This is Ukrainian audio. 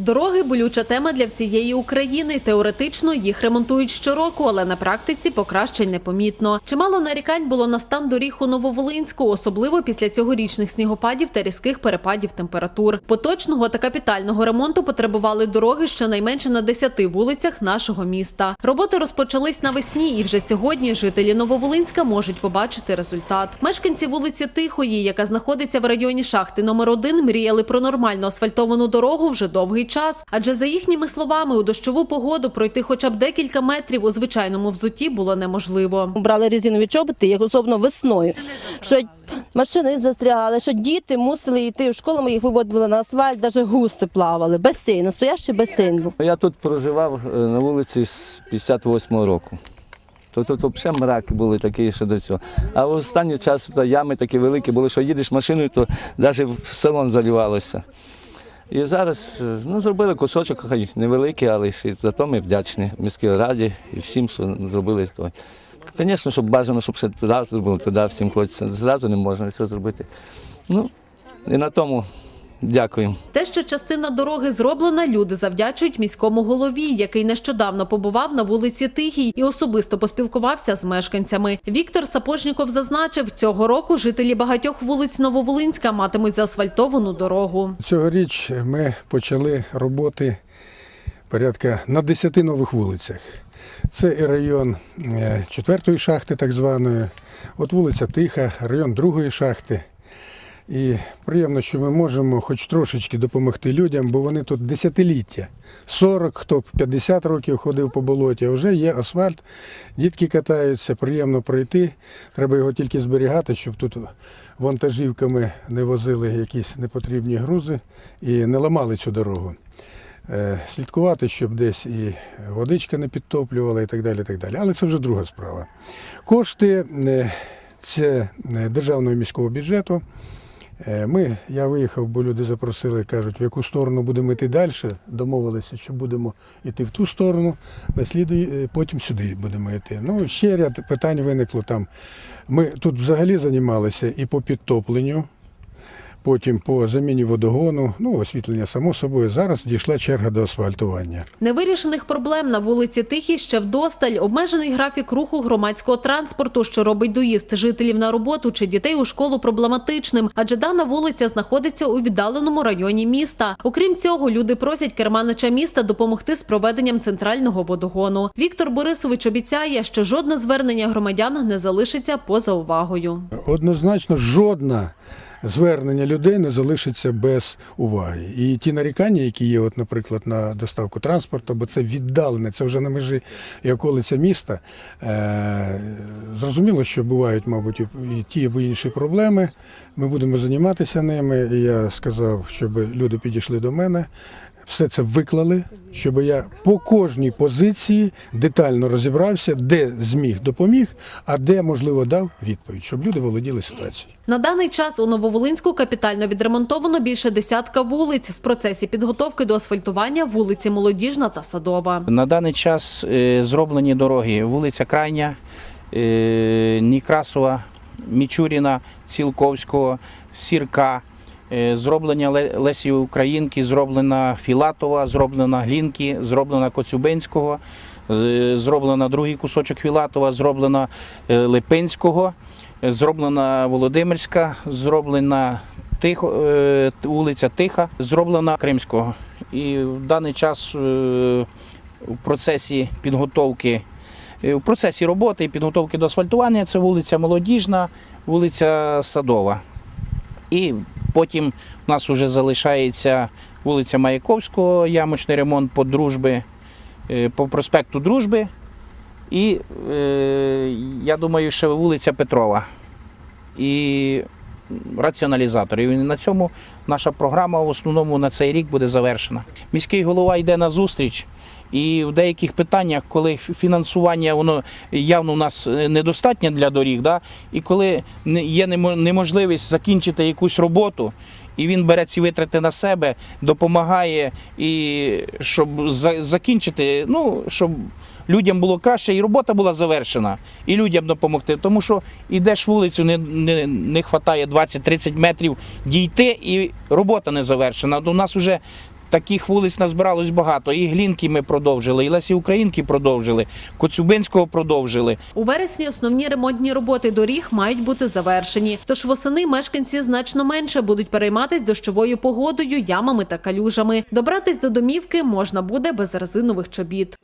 Дороги болюча тема для всієї України. Теоретично їх ремонтують щороку, але на практиці покращень непомітно. Чимало нарікань було на стан доріг у Нововолинську, особливо після цьогорічних снігопадів та різких перепадів температур. Поточного та капітального ремонту потребували дороги щонайменше на 10 вулицях нашого міста. Роботи розпочались навесні, і вже сьогодні жителі Нововолинська можуть побачити результат. Мешканці вулиці Тихої, яка знаходиться в районі шахти номер 1 мріяли про нормально асфальтовану дорогу вже довгий час. Адже за їхніми словами, у дощову погоду пройти хоча б декілька метрів у звичайному взутті було неможливо. Брали резинові чоботи, як особливо весною. Що машини застрягали, що діти мусили йти в школу, ми їх виводили на асфальт, навіть гуси плавали. Басейн, настоящий басейн був. Я тут проживав е, на вулиці з 58-го року. То тут взагалі мраки були такі, що до цього. А в останній час то ями такі великі були, що їдеш машиною, то навіть в салон заливалося. І зараз е, ну, зробили кусочок, хай невеликий, але ж зато ми вдячні міській раді і всім, що зробили. Звісно, щоб бажано, щоб ще туди зробили, туди всім хочеться. Зразу не можна все зробити. Ну, і на тому дякуємо. Те, що частина дороги зроблена, люди завдячують міському голові, який нещодавно побував на вулиці Тихій і особисто поспілкувався з мешканцями. Віктор Сапожніков зазначив, цього року жителі багатьох вулиць Нововолинська матимуть заасфальтовану дорогу. Цьогоріч ми почали роботи порядка на 10 нових вулицях. Це і район е, четвертої шахти, так званої, от вулиця Тиха, район другої шахти. І приємно, що ми можемо хоч трошечки допомогти людям, бо вони тут десятиліття. 40, хто 50 років ходив по болоті, а вже є асфальт, дітки катаються, приємно пройти. Треба його тільки зберігати, щоб тут вантажівками не возили якісь непотрібні грузи і не ламали цю дорогу. Е, Слідкувати, щоб десь і водичка не підтоплювала і так далі. так далі. Але це вже друга справа. Кошти е, це е, державного міського бюджету. Е, Ми, я виїхав, бо люди запросили, кажуть, в яку сторону будемо йти далі. Домовилися, що будемо йти в ту сторону, наслідуй, е, потім сюди будемо йти. Ну, ще ряд питань виникло там. Ми тут взагалі займалися і по підтопленню, потім по заміні водогону, ну, освітлення само собою. Зараз дійшла черга до асфальтування. Невирішених проблем на вулиці Тихій ще вдосталь. Обмежений графік руху громадського транспорту, що робить доїзд жителів на роботу чи дітей у школу проблематичним, адже дана вулиця знаходиться у віддаленому районі міста. Окрім цього, люди просять керманича міста допомогти з проведенням центрального водогону. Віктор Борисович обіцяє, що жодне звернення громадян не залишиться поза увагою. Однозначно, жодне звернення людей не залишиться без уваги. І ті нарікання, які є, от, наприклад, на доставку транспорту, бо це віддалене, це вже на межі і околиця міста. Е- зрозуміло, що бувають, мабуть, і ті або інші проблеми. Ми будемо займатися ними. Я сказав, щоб люди підійшли до мене. Все це виклали, щоб я по кожній позиції детально розібрався, де зміг допоміг, а де, можливо, дав відповідь, щоб люди володіли ситуацією. На даний час у Нововолинську капітально відремонтовано більше десятка вулиць. В процесі підготовки до асфальтування вулиці Молодіжна та Садова. На даний час е, зроблені дороги вулиця Крайня, е, Некрасова, Мічуріна, Цілковського, Сірка. Е, Зроблення Лесі Українки, зроблена Філатова, зроблена Глінки, зроблена Коцюбинського, е, зроблена другий кусочок Філатова, зроблена е, Липинського, зроблена Володимирська, зроблена Тихо, вулиця Тиха, зроблена Кримського. І в даний час в процесі підготовки, в процесі роботи і підготовки до асфальтування це вулиця Молодіжна, вулиця Садова. І потім у нас вже залишається вулиця Маяковського, ямочний ремонт по дружби, е, по проспекту Дружби. І е, я думаю, що вулиця Петрова. І раціоналізатор. І на цьому наша програма в основному на цей рік буде завершена. Міський голова йде на зустріч. І в деяких питаннях, коли фінансування воно явно у нас е, недостатнє для доріг, да? і коли є неможливість закінчити якусь роботу, і він бере ці витрати на себе, допомагає, і щоб закінчити, ну, щоб людям було краще, і робота була завершена, і людям допомогти. Тому що йдеш вулицю, не, не, не вистачає 20-30 метрів дійти, і робота не завершена. У нас вже таких вулиць назбиралось багато. І Глінки ми продовжили, і Лесі Українки продовжили, Коцюбинського продовжили. У вересні основні ремонтні роботи доріг мають бути завершені. Тож восени мешканці значно менше будуть перейматись дощовою погодою, ямами та калюжами. Добратись до домівки можна буде без резинових чобіт.